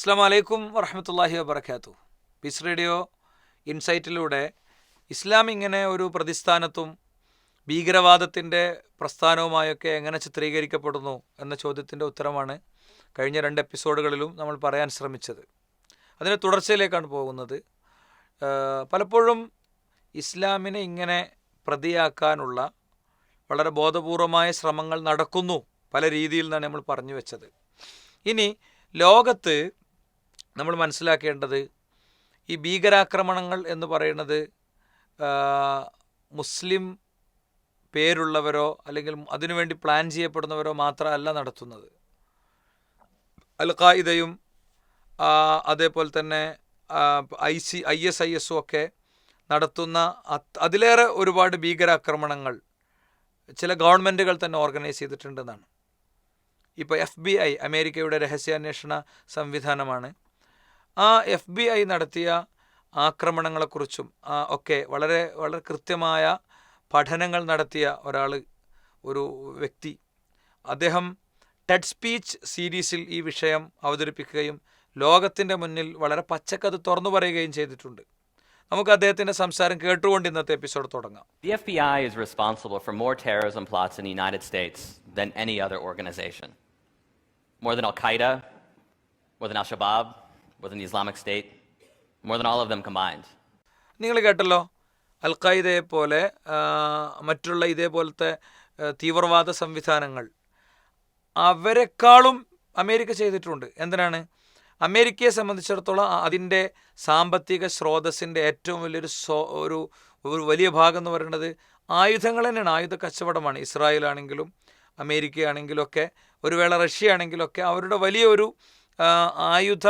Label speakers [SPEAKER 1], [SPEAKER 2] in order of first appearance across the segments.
[SPEAKER 1] അസ്സാം വലൈക്കും വറഹമത്തല്ലാഹി വബർക്കാത്തു പീസ് റേഡിയോ ഇൻസൈറ്റിലൂടെ ഇസ്ലാം ഇങ്ങനെ ഒരു പ്രതിസ്ഥാനത്തും ഭീകരവാദത്തിന്റെ പ്രസ്ഥാനവുമായൊക്കെ എങ്ങനെ ചിത്രീകരിക്കപ്പെടുന്നു എന്ന ചോദ്യത്തിന്റെ ഉത്തരമാണ് കഴിഞ്ഞ രണ്ട് എപ്പിസോഡുകളിലും നമ്മൾ പറയാൻ ശ്രമിച്ചത്. അതിന്റെ തുടർച്ചയിലേക്കാണ് പോകുന്നത്. പലപ്പോഴും ഇസ്ലാമിനെ ഇങ്ങനെ പ്രതിയാക്കാനുള്ള വളരെ ബോധപൂർവമായ ശ്രമങ്ങൾ നടക്കുന്നു പല രീതിയിൽ നിന്നാണ് നമ്മൾ പറഞ്ഞു വെച്ചത്. ഇനി ലോകത്ത് നമ്മൾ മനസ്സിലാക്കേണ്ടത് ഈ ഭീകരാക്രമണങ്ങൾ എന്ന് പറയുന്നത് മുസ്ലിം പേരുള്ളവരോ അല്ലെങ്കിൽ അതിനുവേണ്ടി പ്ലാൻ ചെയ്യപ്പെടുന്നവരോ മാത്രമല്ല നടത്തുന്നത്. അൽ ഖായിദയും അതേപോലെ തന്നെ I C I S I എസും ഒക്കെ നടത്തുന്ന അതിലേറെ ഒരുപാട് ഭീകരാക്രമണങ്ങൾ ചില ഗവൺമെന്റുകൾ തന്നെ ഓർഗനൈസ് ചെയ്തിട്ടുണ്ടെന്നാണ്. ഇപ്പോൾ എഫ് ബി ഐ അമേരിക്കയുടെ രഹസ്യാന്വേഷണ സംവിധാനമാണ്. ആ എഫ് ബി ഐ നടത്തിയ ആക്രമണങ്ങളെക്കുറിച്ചും ഒക്കെ വളരെ വളരെ കൃത്യമായ പഠനങ്ങൾ നടത്തിയ ഒരാൾ ഒരു വ്യക്തി. അദ്ദേഹം ടെഡ് സ്പീച്ച് സീരീസിൽ ഈ വിഷയം അവതരിപ്പിക്കുകയും ലോകത്തിന്റെ മുന്നിൽ വളരെ പച്ചക്കത് തുറന്നു പറയുകയും ചെയ്തിട്ടുണ്ട്. നമുക്ക് അദ്ദേഹത്തിന്റെ സംസാരം കേട്ടുകൊണ്ട് ഇന്നത്തെ എപ്പിസോഡ് തുടങ്ങാം.
[SPEAKER 2] The FBI Than the Islamic State, more than all of them combined.
[SPEAKER 1] നിങ്ങൾ കേട്ടല്ലോ അൽ ഖായിദയെ പോലെ മറ്റുള്ള ഇതേപോലത്തെ തീവ്രവാദ സംവിധാനങ്ങൾ. അവരെക്കാളും അമേരിക്ക ചെയ്തിട്ടുണ്ട്. എന്തിനാണ്? അമേരിക്കയെ സംബന്ധിച്ചിടത്തോളം അതിന്റെ സാമ്പത്തിക സ്രോതസ്സിന്റെ ഏറ്റവും വലിയൊരു സോ ഒരു ഒരു വലിയ ഭാഗം എന്ന് പറയുന്നത് ആയുധങ്ങൾ തന്നെയാണ്. ആയുധ കച്ചവടമാണ്. ആണെങ്കിലും ഒക്കെ ഒരു വേള റഷ്യ ആണെങ്കിലും ഒക്കെ അവരുടെ വലിയൊരു ആയുധ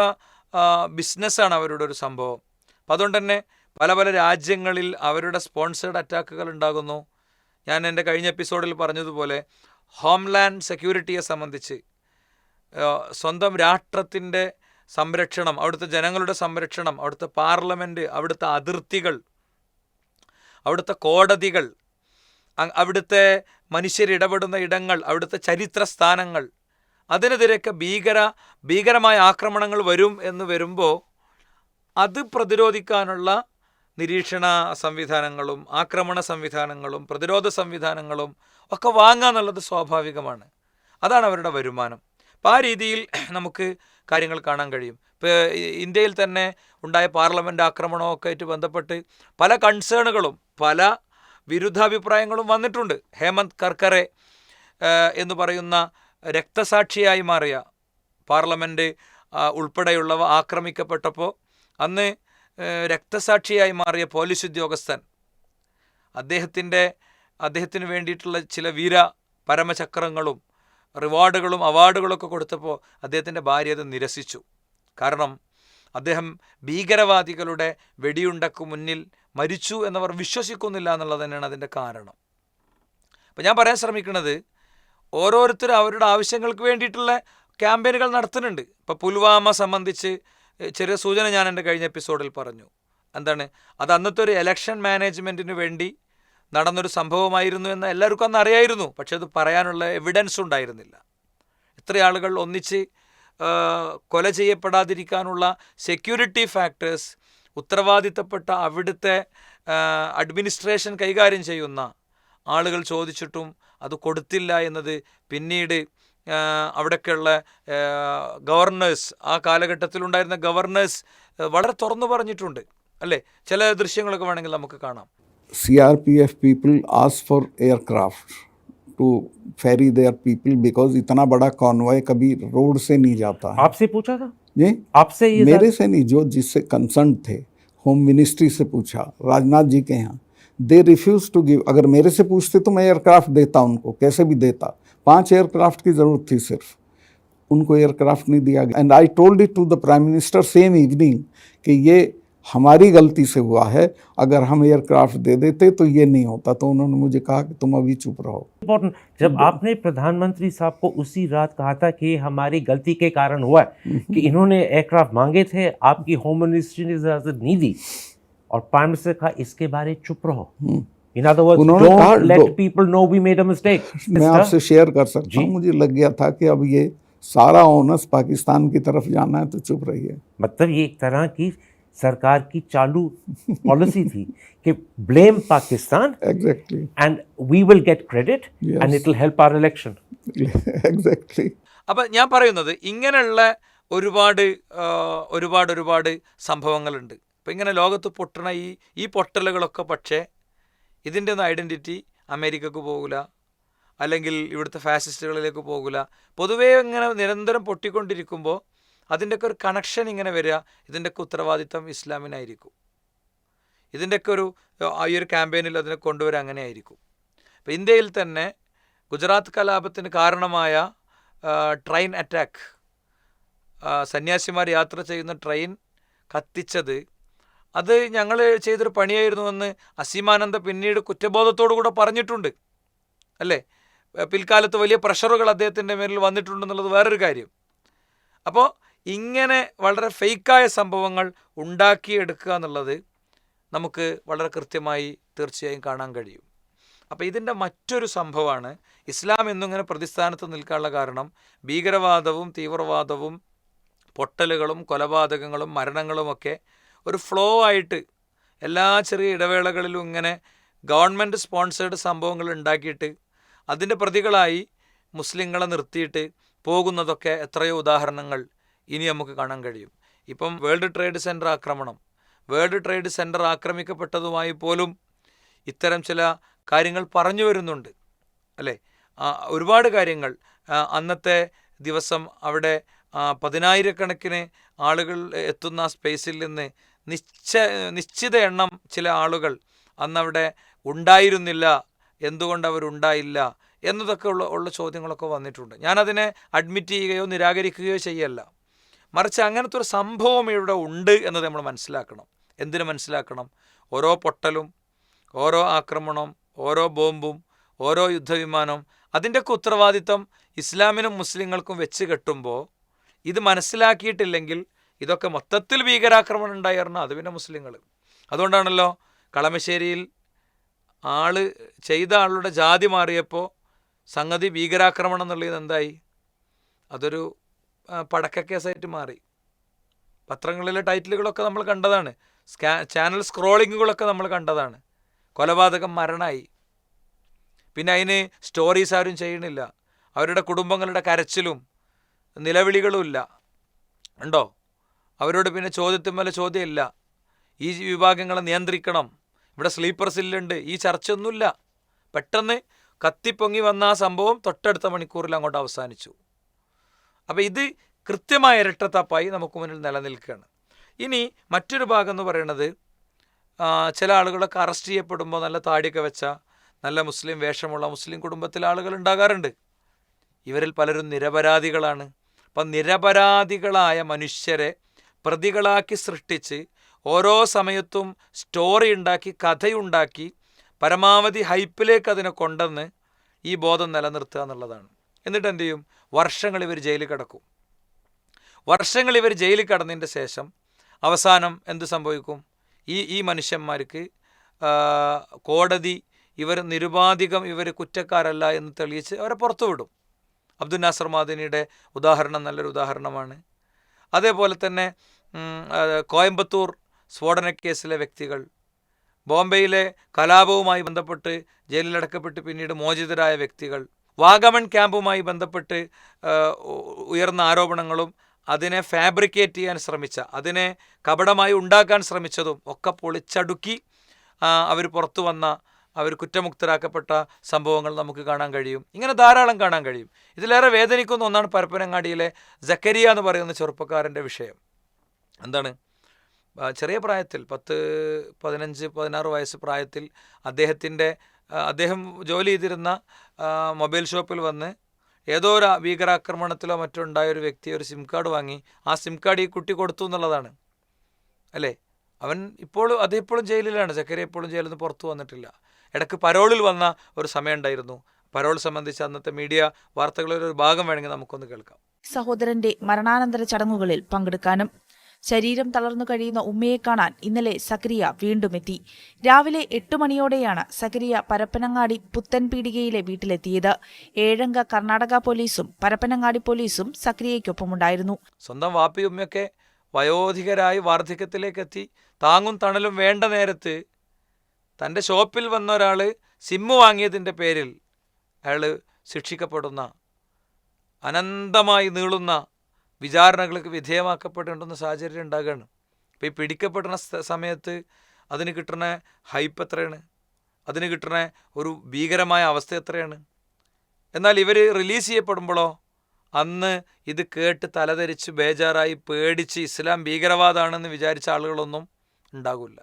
[SPEAKER 1] ബിസിനസ്സാണ് അവരുടെ ഒരു സംഭവം. അപ്പം അതുകൊണ്ട് തന്നെ പല പല രാജ്യങ്ങളിൽ അവരുടെ സ്പോൺസേഡ് അറ്റാക്കുകൾ ഉണ്ടാകുന്നു. ഞാൻ എന്റെ കഴിഞ്ഞ എപ്പിസോഡിൽ പറഞ്ഞതുപോലെ ഹോംലാൻഡ് സെക്യൂരിറ്റിയെ സംബന്ധിച്ച് സ്വന്തം രാഷ്ട്രത്തിന്റെ സംരക്ഷണം അവിടുത്തെ ജനങ്ങളുടെ സംരക്ഷണം അവിടുത്തെ പാർലമെന്റ് അവിടുത്തെ അതിർത്തികൾ അവിടുത്തെ കോടതികൾ അവിടുത്തെ മനുഷ്യരിടപെടുന്ന ഇടങ്ങൾ അവിടുത്തെ ചരിത്ര സ്ഥാനങ്ങൾ അതിനെതിരെയൊക്കെ ഭീകര ഭീകരമായ ആക്രമണങ്ങൾ വരും എന്ന് വരുമ്പോൾ അത് പ്രതിരോധിക്കാനുള്ള നിരീക്ഷണ സംവിധാനങ്ങളും ആക്രമണ സംവിധാനങ്ങളും പ്രതിരോധ സംവിധാനങ്ങളും ഒക്കെ വാങ്ങുക എന്നുള്ളത് സ്വാഭാവികമാണ്. അതാണ് അവരുടെ വരുമാനം. അപ്പോൾ ആ രീതിയിൽ നമുക്ക് കാര്യങ്ങൾ കാണാൻ കഴിയും. ഇപ്പോൾ ഇന്ത്യയിൽ തന്നെ ഉണ്ടായ പാർലമെന്റ് ആക്രമണമൊക്കെ ആയിട്ട് ബന്ധപ്പെട്ട് പല കൺസേണുകളും പല വിരുദ്ധാഭിപ്രായങ്ങളും വന്നിട്ടുണ്ട്. ഹേമന്ത് കർക്കറെ എന്ന് പറയുന്ന രക്തസാക്ഷിയായി മാറിയ പാർലമെന്റ് ഉൾപ്പെടെയുള്ളവ ആക്രമിക്കപ്പെട്ടപ്പോൾ അന്ന് രക്തസാക്ഷിയായി മാറിയ പോലീസ് ഉദ്യോഗസ്ഥൻ അദ്ദേഹത്തിന്റെ അദ്ദേഹത്തിന് വേണ്ടിയിട്ടുള്ള ചില വീര പരമചക്രങ്ങളും റിവാർഡുകളും അവാർഡുകളൊക്കെ കൊടുത്തപ്പോൾ അദ്ദേഹത്തിന്റെ ഭാര്യ അത് നിരസിച്ചു. കാരണം അദ്ദേഹം ഭീകരവാദികളുടെ വെടിയുണ്ടക്ക് മുന്നിൽ മരിച്ചു എന്നവർ വിശ്വസിക്കുന്നില്ല എന്നുള്ളത് തന്നെയാണ് അതിന്റെ കാരണം. അപ്പം ഞാൻ പറയാൻ ശ്രമിക്കുന്നത് ഓരോരുത്തരും അവരുടെ ആവശ്യങ്ങൾക്ക് വേണ്ടിയിട്ടുള്ള ക്യാമ്പയിനുകൾ നടത്തുന്നുണ്ട്. ഇപ്പോൾ പുൽവാമ സംബന്ധിച്ച് ചെറിയ സൂചന ഞാൻ എന്റെ കഴിഞ്ഞ എപ്പിസോഡിൽ പറഞ്ഞു. എന്താണ്? അത് അന്നത്തെ ഒരു എലക്ഷൻ മാനേജ്മെന്റിന് വേണ്ടി നടന്നൊരു സംഭവമായിരുന്നു എന്ന് എല്ലാവർക്കും അന്ന് അറിയായിരുന്നു. പക്ഷെ അത് പറയാനുള്ള എവിഡൻസ് ഉണ്ടായിരുന്നില്ല. ഇത്ര ആളുകൾ ഒന്നിച്ച് കൊല ചെയ്യപ്പെടാതിരിക്കാനുള്ള സെക്യൂരിറ്റി ഫാക്ടേഴ്സ് ഉത്തരവാദിത്തപ്പെട്ട അവിടുത്തെ അഡ്മിനിസ്ട്രേഷൻ കൈകാര്യം ചെയ്യുന്ന ആളുകൾ ചോദിച്ചിട്ടും അത് കൊടുത്തില്ല എന്നത് പിന്നീട് ആ, അവിടെയൊക്കെയുള്ള ഗവർണേഴ്സ് ആ കാലഘട്ടത്തിലുണ്ടായിരുന്ന ഗവർണേഴ്സ് വളരെ തുറന്നു പറഞ്ഞിട്ടുണ്ട് അല്ലേ ചില ദൃശ്യങ്ങളൊക്കെ വേണമെങ്കിൽ നമുക്ക് കാണാം
[SPEAKER 3] CRPF people ask for aircraft to ferry their people because इतना बड़ा कॉन्वॉय कभी रोड से नहीं जाता है
[SPEAKER 4] आपसे पूछा था
[SPEAKER 3] जी
[SPEAKER 4] आपसे ये
[SPEAKER 3] मेरे से नहीं जो जिससे कंसर्न थे होम मिनिस्ट्री से पूछा राजनाथ जी के यहाँ दे रिफ्यूज टू गिव अगर मेरे से पूछते तो मैं एयरक्राफ्ट देता उनको। कैसे भी देता। पाँच एयरक्राफ्ट की ज़रूरत थी सिर्फ़। उनको एयरक्राफ्ट नहीं दिया गया। And I told it to the prime minister same evening कि ये हमारी गलती से हुआ है। अगर हम एयरक्राफ्ट दे देते तो ये नहीं होता। तो उन्होंने मुझे कहा कि तुम अभी चुप रहो।
[SPEAKER 4] इम्पोर्टेंट जब आपने प्रधानमंत्री साहब को उसी रात कहा था कि हमारी गलती के कारण हुआ है कि इन्होंने एयरक्राफ्ट मांगे थे आपकी होम मिनिस्ट्री ने इजाज़त नहीं दी। और प्राइम मिनिस्टर कहा इसके बारे चुप रहो इन अदर वर्ड्स
[SPEAKER 3] उन्होंने कहा,
[SPEAKER 4] don't let
[SPEAKER 3] do-
[SPEAKER 4] people know we made a mistake
[SPEAKER 3] मैं आपसे शेयर कर सकता
[SPEAKER 4] जी।
[SPEAKER 3] हूँ मुझे लग गया था कि अब ये सारा ओनस पाकिस्तान की तरफ जाना है तो चुप रहिए
[SPEAKER 4] मतलब ये एक तरह की सरकार की चालू पॉलिसी थी कि blame Pakistan
[SPEAKER 3] exactly
[SPEAKER 4] and we will get credit and
[SPEAKER 3] Yes.
[SPEAKER 4] it will help our election.
[SPEAKER 3] Exactly
[SPEAKER 1] അപ്പം ഞാൻ പറയുന്നത് ഇങ്ങനെയുള്ള ഒരുപാട് ആ, ഒരുപാട് ഒരുപാട് സംഭവങ്ങളുണ്ട് അപ്പം ഇങ്ങനെ ലോകത്ത് പൊട്ടണ ഈ ഈ പൊട്ടലുകളൊക്കെ പക്ഷേ ഇതിന്റെ ഒന്നും ഐഡന്റിറ്റി അമേരിക്കക്ക് പോകില്ല അല്ലെങ്കിൽ ഇവിടുത്തെ ഫാസിസ്റ്റുകളിലേക്ക് പോകില്ല പൊതുവേ ഇങ്ങനെ നിരന്തരം പൊട്ടിക്കൊണ്ടിരിക്കുമ്പോൾ അതിന്റെയൊക്കെ ഒരു കണക്ഷൻ ഇങ്ങനെ വരിക ഇതിന്റെയൊക്കെ ഉത്തരവാദിത്തം ഇസ്ലാമിനായിരിക്കും. ഇതിന്റെയൊക്കെ ഒരു ഈ ഒരു ക്യാമ്പയിനിൽ അതിനെ കൊണ്ടുവരാൻ അങ്ങനെ ആയിരിക്കും അപ്പോൾ ഇന്ത്യയിൽ തന്നെ ഗുജറാത്ത് കലാപത്തിന് കാരണമായ ട്രെയിൻ അറ്റാക്ക് സന്യാസിമാർ യാത്ര ചെയ്യുന്ന ട്രെയിൻ കത്തിച്ചത് അത് ഞങ്ങൾ ചെയ്തൊരു പണിയായിരുന്നുവെന്ന് അസീമാനന്ദ പിന്നീട് കുറ്റബോധത്തോടു കൂടെ പറഞ്ഞിട്ടുണ്ട്. അല്ലേ? പിൽക്കാലത്ത് വലിയ പ്രഷറുകൾ അദ്ദേഹത്തിന്റെ മേലിൽ വന്നിട്ടുണ്ടെന്നുള്ളത് വേറൊരു കാര്യം. അപ്പോൾ ഇങ്ങനെ വളരെ ഫേക്കായ സംഭവങ്ങൾ ഉണ്ടാക്കിയെടുക്കുക എന്നുള്ളത് നമുക്ക് വളരെ കൃത്യമായി തീർച്ചയായും കാണാൻ കഴിയും. അപ്പോൾ ഇതിന്റെ മറ്റൊരു സംഭവമാണ് ഇസ്ലാം എന്നിങ്ങനെ പ്രതിസ്ഥാനത്ത് നിൽക്കാനുള്ള കാരണം ഭീകരവാദവും തീവ്രവാദവും പൊട്ടലുകളും കൊലപാതകങ്ങളും മരണങ്ങളുമൊക്കെ ഒരു ഫ്ലോ ആയിട്ട് എല്ലാ ചെറിയ ഇടവേളകളിലും ഇങ്ങനെ ഗവൺമെന്റ് സ്പോൺസേഡ് സംഭവങ്ങൾ ഉണ്ടാക്കിയിട്ട് അതിന്റെ പ്രതികളായി മുസ്ലിങ്ങളെ നിർത്തിയിട്ട് പോകുന്നതൊക്കെ എത്രയോ ഉദാഹരണങ്ങൾ ഇനി നമുക്ക് കാണാൻ കഴിയും. ഇപ്പം വേൾഡ് ട്രേഡ് സെന്റർ ആക്രമണം. വേൾഡ് ട്രേഡ് സെന്റർ ആക്രമിക്കപ്പെട്ടതുമായി പോലും ഇത്തരം ചില കാര്യങ്ങൾ പറഞ്ഞു വരുന്നുണ്ട്. അല്ലേ? ഒരുപാട് കാര്യങ്ങൾ. അന്നത്തെ ദിവസം അവിടെ പതിനായിരക്കണക്കിന് ആളുകൾ എത്തുന്ന സ്പേസിൽ നിന്ന് നിശ്ച നിശ്ചിത എണ്ണം ചില ആളുകൾ അന്നവിടെ ഉണ്ടായിരുന്നില്ല എന്തുകൊണ്ട് അവരുണ്ടായില്ല എന്നതൊക്കെ ഉള്ള ഉള്ള ചോദ്യങ്ങളൊക്കെ വന്നിട്ടുണ്ട്. ഞാനതിനെ അഡ്മിറ്റ് ചെയ്യുകയോ നിരാകരിക്കുകയോ ചെയ്യല്ല. മറിച്ച് അങ്ങനത്തെ ഒരു സംഭവം ഇവിടെ ഉണ്ട് എന്നത് നമ്മൾ മനസ്സിലാക്കണം. എന്തിനു മനസ്സിലാക്കണം? ഓരോ പൊട്ടലും ഓരോ ആക്രമണവും ഓരോ ബോംബും ഓരോ യുദ്ധവിമാനവും അതിന്റെയൊക്കെ ഉത്തരവാദിത്തം ഇസ്ലാമിനും മുസ്ലിങ്ങൾക്കും വെച്ച് കെട്ടുമ്പോൾ ഇത് മനസ്സിലാക്കിയിട്ടില്ലെങ്കിൽ ഇതൊക്കെ മൊത്തത്തിൽ ഭീകരാക്രമണം ഉണ്ടായിരുന്നു അത് പിന്നെ മുസ്ലിങ്ങൾ അതുകൊണ്ടാണല്ലോ കളമശ്ശേരിയിൽ ആൾ ചെയ്ത ആളുടെ ജാതി മാറിയപ്പോൾ സംഗതി ഭീകരാക്രമണം എന്നുള്ളത് എന്തായി? അതൊരു പടക്ക കേസായിട്ട് മാറി. പത്രങ്ങളിലെ ടൈറ്റിലുകളൊക്കെ നമ്മൾ കണ്ടതാണ്. സ്കാ ചാനൽ സ്ക്രോളിങ്ങുകളൊക്കെ നമ്മൾ കണ്ടതാണ്. കൊലപാതകം മരണമായി പിന്നെ അതിന് സ്റ്റോറീസ് ആരും ചെയ്യണില്ല. അവരുടെ കുടുംബങ്ങളുടെ കരച്ചിലും നിലവിളികളും ഇല്ല ഉണ്ടോ? അവരോട് പിന്നെ ചോദ്യത്തിന് മേലെ ചോദ്യമില്ല. ഈ വിഭാഗങ്ങളെ നിയന്ത്രിക്കണം. ഇവിടെ സ്ലീപ്പർ സില്ലുണ്ട് ഈ ചർച്ചയൊന്നുമില്ല. പെട്ടെന്ന് കത്തിപ്പൊങ്ങി വന്ന ആ സംഭവം തൊട്ടടുത്ത മണിക്കൂറിൽ അങ്ങോട്ട് അവസാനിച്ചു. അപ്പോൾ ഇത് കൃത്യമായ ഇരട്ടത്താപ്പായി നമുക്ക് മുന്നിൽ നിലനിൽക്കുകയാണ്. ഇനി മറ്റൊരു ഭാഗം എന്ന് പറയുന്നത് ചില ആളുകളൊക്കെ അറസ്റ്റ് ചെയ്യപ്പെടുമ്പോൾ നല്ല താടിയൊക്കെ വെച്ച നല്ല മുസ്ലിം വേഷമുള്ള മുസ്ലിം കുടുംബത്തിലെ ആളുകൾ ഉണ്ടാകാറുണ്ട്. ഇവരിൽ പലരും നിരപരാധികളാണ്. അപ്പം നിരപരാധികളായ മനുഷ്യരെ പ്രതികളാക്കി സൃഷ്ടിച്ച് ഓരോ സമയത്തും സ്റ്റോറി ഉണ്ടാക്കി കഥയുണ്ടാക്കി പരമാവധി ഹൈപ്പിലേക്ക് അതിനെ കൊണ്ടെന്ന് ഈ ബോധം നിലനിർത്തുക എന്നുള്ളതാണ്. എന്നിട്ട് എന്ത് ചെയ്യും? വർഷങ്ങൾ ഇവർ ജയിലിൽ കിടക്കും. വർഷങ്ങൾ ഇവർ ജയിലിൽ കടന്നതിന്റെ ശേഷം അവസാനം എന്ത് സംഭവിക്കും? ഈ ഈ മനുഷ്യന്മാർക്ക് കോടതി ഇവർ നിരുപാധികം ഇവർ കുറ്റക്കാരല്ല എന്ന് തെളിയിച്ച് അവരെ പുറത്തു വിടും. അബ്ദുൽ നാസർ മാദിനിയുടെ ഉദാഹരണം നല്ലൊരു ഉദാഹരണമാണ്. അതേപോലെ തന്നെ കോയമ്പത്തൂർ സ്ഫോടന കേസിലെ വ്യക്തികൾ. ബോംബെയിലെ കലാപവുമായി ബന്ധപ്പെട്ട് ജയിലിലടക്കപ്പെട്ട് പിന്നീട് മോചിതരായ വ്യക്തികൾ. വാഗമൺ ക്യാമ്പുമായി ബന്ധപ്പെട്ട് ഉയർന്ന ആരോപണങ്ങളും അതിനെ ഫാബ്രിക്കേറ്റ് ചെയ്യാൻ ശ്രമിച്ച അതിനെ കപടമായി ഉണ്ടാക്കാൻ ശ്രമിച്ചതും ഒക്കെ പൊളിച്ചടുക്കി അവർ പുറത്തു വന്ന അവർ കുറ്റമുക്തരാക്കപ്പെട്ട സംഭവങ്ങൾ നമുക്ക് കാണാൻ കഴിയും. ഇങ്ങനെ ധാരാളം കാണാൻ കഴിയും. ഇതിലേറെ വേദനിക്കുന്ന ഒന്നാണ് പരപ്പനങ്ങാടിയിലെ ജക്കരിയ എന്ന് പറയുന്ന ചെറുപ്പക്കാരന്റെ വിഷയം. എന്താണ്? ചെറിയ പ്രായത്തിൽ പത്ത് പതിനഞ്ച് പതിനാറ് വയസ്സ് പ്രായത്തിൽ അദ്ദേഹത്തിന്റെ അദ്ദേഹം ജോലി ചെയ്തിരുന്ന മൊബൈൽ ഷോപ്പിൽ വന്ന് ഏതോ ഒരു ഭീകരാക്രമണത്തിലോ മറ്റോ ഉണ്ടായ ഒരു വ്യക്തി ഒരു സിം കാർഡ് വാങ്ങി ആ സിം കാർഡ് ഈ കുട്ടി കൊടുത്തു എന്നുള്ളതാണ്. അല്ലേ? അവൻ ഇപ്പോഴും അദ്ദേഹം ഇപ്പോഴും ജയിലിലാണ്. ചക്കരി ഇപ്പോഴും ജയിലിൽ നിന്ന് പുറത്തു വന്നിട്ടില്ല. ഇടയ്ക്ക് പരോളിൽ വന്ന ഒരു സമയം ഉണ്ടായിരുന്നു. പരോൾ സംബന്ധിച്ച് അന്നത്തെ മീഡിയ വാർത്തകളിൽ ഒരു ഭാഗം വേണമെങ്കിൽ നമുക്കൊന്ന് കേൾക്കാം.
[SPEAKER 5] സഹോദരന്റെ മരണാനന്തര ചടങ്ങുകളിൽ പങ്കെടുക്കാനും ശരീരം തളർന്നു കഴിയുന്ന ഉമ്മയെ കാണാൻ ഇന്നലെ സക്രിയ വീണ്ടും എത്തി. രാവിലെ എട്ട് മണിയോടെയാണ് സക്രിയ പരപ്പനങ്ങാടി പുത്തൻപീടികയിലെ വീട്ടിലെത്തിയത്. ഏഴംഗ കർണാടക പോലീസും പരപ്പനങ്ങാടി പോലീസും സക്രിയയ്ക്കൊപ്പമുണ്ടായിരുന്നു.
[SPEAKER 1] സ്വന്തം വാപ്പയും ഉമ്മയൊക്കെ വയോധികരായി വാർദ്ധക്യത്തിലേക്ക് എത്തി താങ്ങും തണലും വേണ്ട നേരത്ത് തന്റെ ഷോപ്പിൽ വന്ന ഒരാൾ സിമ്മ് വാങ്ങിയതിന്റെ പേരിൽ അയാൾ ശിക്ഷിക്കപ്പെടുന്ന അനന്തമായി നീളുന്ന വിചാരണകൾക്ക് വിധേയമാക്കപ്പെടേണ്ടുന്ന സാഹചര്യം ഉണ്ടാകുകയാണ് അപ്പോൾ ഈ പിടിക്കപ്പെടുന്ന സമയത്ത് അതിന് കിട്ടുന്ന ഹൈപ്പ് എത്രയാണ്? അതിന് കിട്ടുന്ന ഒരു ഭീകരമായ അവസ്ഥ എത്രയാണ്? എന്നാൽ ഇവർ റിലീസ് ചെയ്യപ്പെടുമ്പോഴോ അന്ന് ഇത് കേട്ട് തലതരിച്ച് ബേജാറായി പേടിച്ച് ഇസ്ലാം ഭീകരവാദമാണെന്ന് വിചാരിച്ച ആളുകളൊന്നും ഉണ്ടാകില്ല.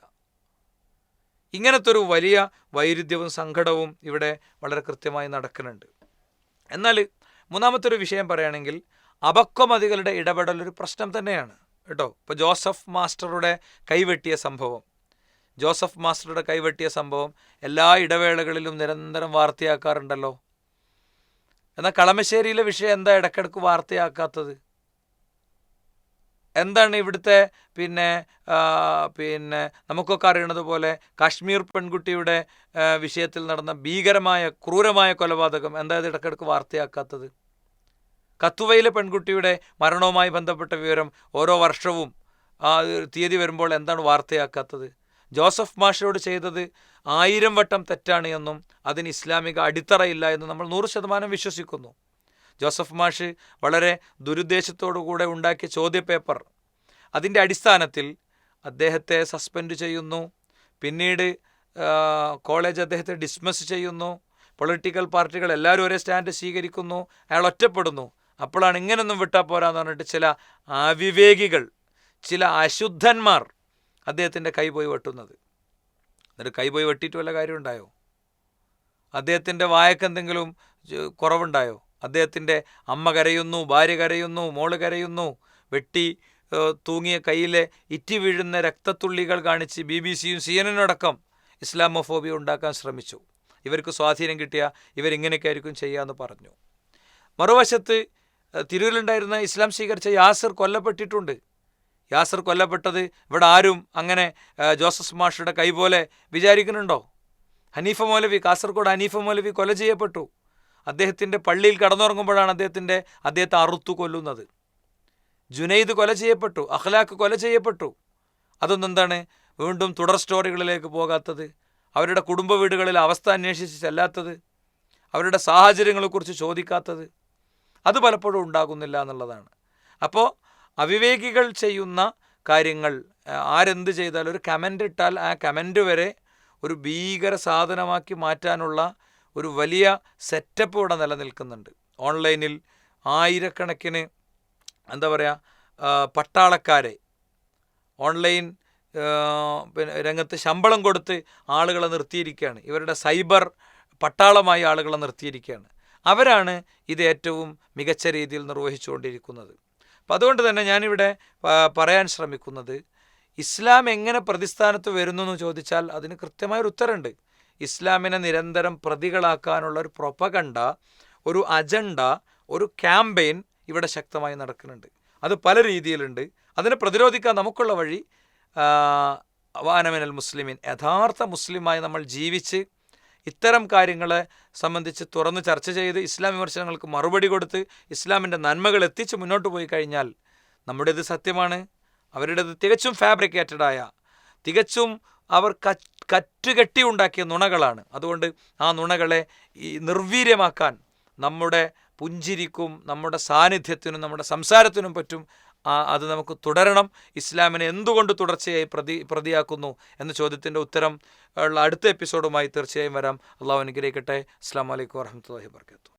[SPEAKER 1] ഇങ്ങനത്തെ ഒരു വലിയ വൈരുദ്ധ്യവും സങ്കടവും ഇവിടെ വളരെ കൃത്യമായി നടക്കുന്നുണ്ട്. എന്നാൽ മൂന്നാമത്തെ ഒരു വിഷയം പറയുകയാണെങ്കിൽ അപക്വമതികളുടെ ഇടപെടൽ ഒരു പ്രശ്നം തന്നെയാണ് കേട്ടോ? ഇപ്പോൾ ജോസഫ് മാസ്റ്ററുടെ കൈവെട്ടിയ സംഭവം. ജോസഫ് മാസ്റ്ററുടെ കൈവെട്ടിയ സംഭവം എല്ലാ ഇടവേളകളിലും നിരന്തരം വാർത്തയാക്കാറുണ്ടല്ലോ. എന്നാൽ കളമശ്ശേരിയിലെ വിഷയം എന്താ ഇടക്കിടക്ക് വാർത്തയാക്കാത്തത്? എന്താണ് ഇവിടുത്തെ പിന്നെ പിന്നെ നമുക്കൊക്കെ അറിയണത് പോലെ കാശ്മീർ പെൺകുട്ടിയുടെ വിഷയത്തിൽ നടന്ന ഭീകരമായ ക്രൂരമായ കൊലപാതകം എന്താ ഇത് ഇടയ്ക്കിടയ്ക്ക് വാർത്തയാക്കാത്തത്? കത്തുവയിലെ പെൺകുട്ടിയുടെ മരണവുമായി ബന്ധപ്പെട്ട വിവരം ഓരോ വർഷവും തീയതി വരുമ്പോൾ എന്താണ് വാർത്തയാക്കാത്തത്? ജോസഫ് മാഷയോട് ചെയ്തത് ആയിരം വട്ടം തെറ്റാണ് എന്നും അതിന് ഇസ്ലാമിക അടിത്തറയില്ല എന്നും നമ്മൾ നൂറ് ശതമാനം വിശ്വസിക്കുന്നു. ജോസഫ് മാഷ് വളരെ ദുരുദ്ദേശത്തോടു കൂടെ ഉണ്ടാക്കിയ ചോദ്യപേപ്പർ. അതിന്റെ അടിസ്ഥാനത്തിൽ അദ്ദേഹത്തെ സസ്പെൻഡ് ചെയ്യുന്നു. പിന്നീട് കോളേജ് അദ്ദേഹത്തെ ഡിസ്മിസ് ചെയ്യുന്നു. പൊളിറ്റിക്കൽ പാർട്ടികൾ എല്ലാവരും ഒരേ സ്റ്റാൻഡ് സ്വീകരിക്കുന്നു. അയാൾ ഒറ്റപ്പെടുന്നു. അപ്പോഴാണ് ഇങ്ങനൊന്നും വിട്ടാൽ പോരാന്ന് പറഞ്ഞിട്ട് ചില അവിവേകികൾ ചില അശുദ്ധന്മാർ അദ്ദേഹത്തിന്റെ കൈ പോയി വെട്ടുന്നത്. എന്നിട്ട് കൈ പോയി വെട്ടിയിട്ട് വല്ല കാര്യമുണ്ടായോ അദ്ദേഹത്തിന്റെ വായക്ക് എന്തെങ്കിലും കുറവുണ്ടായോ? അദ്ദേഹത്തിന്റെ അമ്മ കരയുന്നു ഭാര്യ കരയുന്നു മോൾ കരയുന്നു വെട്ടി തൂങ്ങിയ കയ്യിലെ ഇറ്റി വീഴുന്ന രക്തത്തുള്ളികൾ കാണിച്ച് ബി ബി സിയും സി എൻ അടക്കം ഇസ്ലാമോഫോബിയ ഉണ്ടാക്കാൻ ശ്രമിച്ചു. ഇവർക്ക് സ്വാധീനം കിട്ടിയ ഇവരിങ്ങനെയൊക്കെ ആയിരിക്കും ചെയ്യാമെന്ന് പറഞ്ഞു. മറുവശത്ത് തിരൂരിലുണ്ടായിരുന്ന ഇസ്ലാം സ്വീകരിച്ച യാസിർ കൊല്ലപ്പെട്ടിട്ടുണ്ട്. യാസിർ കൊല്ലപ്പെട്ടത് ഇവിടെ ആരും അങ്ങനെ ജോസഫ് മാഷയുടെ കൈ പോലെ വിചാരിക്കുന്നുണ്ടോ? ഹനീഫ മൗലവി കാസർഗോഡ് ഹനീഫ മൗലവി കൊല ചെയ്യപ്പെട്ടു. അദ്ദേഹത്തിന്റെ പള്ളിയിൽ കടന്നുറങ്ങുമ്പോഴാണ് അദ്ദേഹത്തിന്റെ അദ്ദേഹത്തെ അറുത്തു കൊല്ലുന്നത്. ജുനൈദ് കൊല ചെയ്യപ്പെട്ടു അഖ്ലാഖ് കൊല ചെയ്യപ്പെട്ടു. അതൊന്നും എന്താണ് വീണ്ടും തുടർ സ്റ്റോറികളിലേക്ക് പോകാത്തത്. അവരുടെ കുടുംബ വീടുകളിൽ അവസ്ഥ അന്വേഷിച്ച് ചെല്ലാത്തത്. അവരുടെ സാഹചര്യങ്ങളെക്കുറിച്ച് ചോദിക്കാത്തത്. അത് പലപ്പോഴും ഉണ്ടാകുന്നില്ല എന്നുള്ളതാണ്. അപ്പോൾ അവിവേകികൾ ചെയ്യുന്ന കാര്യങ്ങൾ ആരെന്ത് ചെയ്താലും ഒരു കമന്റ് ഇട്ടാൽ ആ കമന്റ് വരെ ഒരു ഭീകര സാധനമാക്കി മാറ്റാനുള്ള ഒരു വലിയ സെറ്റപ്പ് ഇവിടെ നിലനിൽക്കുന്നുണ്ട്. ഓൺലൈനിൽ ആയിരക്കണക്കിന് എന്താ പറയുക പട്ടാളക്കാരെ ഓൺലൈൻ പിന്നെ രംഗത്ത് ശമ്പളം കൊടുത്ത് ആളുകളെ നിർത്തിയിരിക്കുകയാണ്. ഇവരുടെ സൈബർ പട്ടാളമായി ആളുകളെ നിർത്തിയിരിക്കുകയാണ്. അവരാണ് ഇത് ഏറ്റവും മികച്ച രീതിയിൽ നിർവഹിച്ചുകൊണ്ടിരിക്കുന്നത്. അപ്പം അതുകൊണ്ട് തന്നെ ഞാനിവിടെ പറയാൻ ശ്രമിക്കുന്നത് ഇസ്ലാം എങ്ങനെ പ്രതിസ്ഥാനത്ത് വരുന്നു എന്ന് ചോദിച്ചാൽ അതിന് കൃത്യമായൊരു ഉത്തരമുണ്ട്. ഇസ്ലാമിനെ നിരന്തരം പ്രതികളാക്കാനുള്ള ഒരു പ്രൊപ്പകണ്ട ഒരു അജണ്ട ഒരു ക്യാമ്പയിൻ ഇവിടെ ശക്തമായി നടക്കുന്നുണ്ട്. അത് പല രീതിയിലുണ്ട്. അതിനെ പ്രതിരോധിക്കാൻ നമുക്കുള്ള വഴി വാനമിനൽ മുസ്ലിമിൻ യഥാർത്ഥ മുസ്ലിമായി നമ്മൾ ജീവിച്ച് ഇത്തരം കാര്യങ്ങളെ സംബന്ധിച്ച് തുറന്ന് ചർച്ച ചെയ്ത് ഇസ്ലാം വിമർശനങ്ങൾക്ക് മറുപടി കൊടുത്ത് ഇസ്ലാമിന്റെ നന്മകൾ എത്തിച്ച് മുന്നോട്ട് പോയി കഴിഞ്ഞാൽ നമ്മുടേത് സത്യമാണ് അവരുടേത് തികച്ചും ഫാബ്രിക്കേറ്റഡായ തികച്ചും അവർ കറ്റ് കറ്റുകെട്ടി ഉണ്ടാക്കിയ നുണകളാണ്. അതുകൊണ്ട് ആ നുണകളെ ഈ നിർവീര്യമാക്കാൻ നമ്മുടെ പുഞ്ചിരിക്കും നമ്മുടെ സാന്നിധ്യത്തിനും നമ്മുടെ സംസാരത്തിനും പറ്റും അത് നമുക്ക് തുടരണം. ഇസ്ലാമിനെ എന്തുകൊണ്ട് തുടർച്ചയായി പ്രതി പ്രതിയാക്കുന്നു എന്ന ചോദ്യത്തിന്റെ ഉത്തരം ഉള്ള അടുത്ത എപ്പിസോഡുമായി തീർച്ചയായും വരാം. അള്ളാഹു അനുഗ്രഹിക്കട്ടെ. അസ്സാം വലൈക്കും വാഹമത്തല്ലാഹി വർക്കാത്തു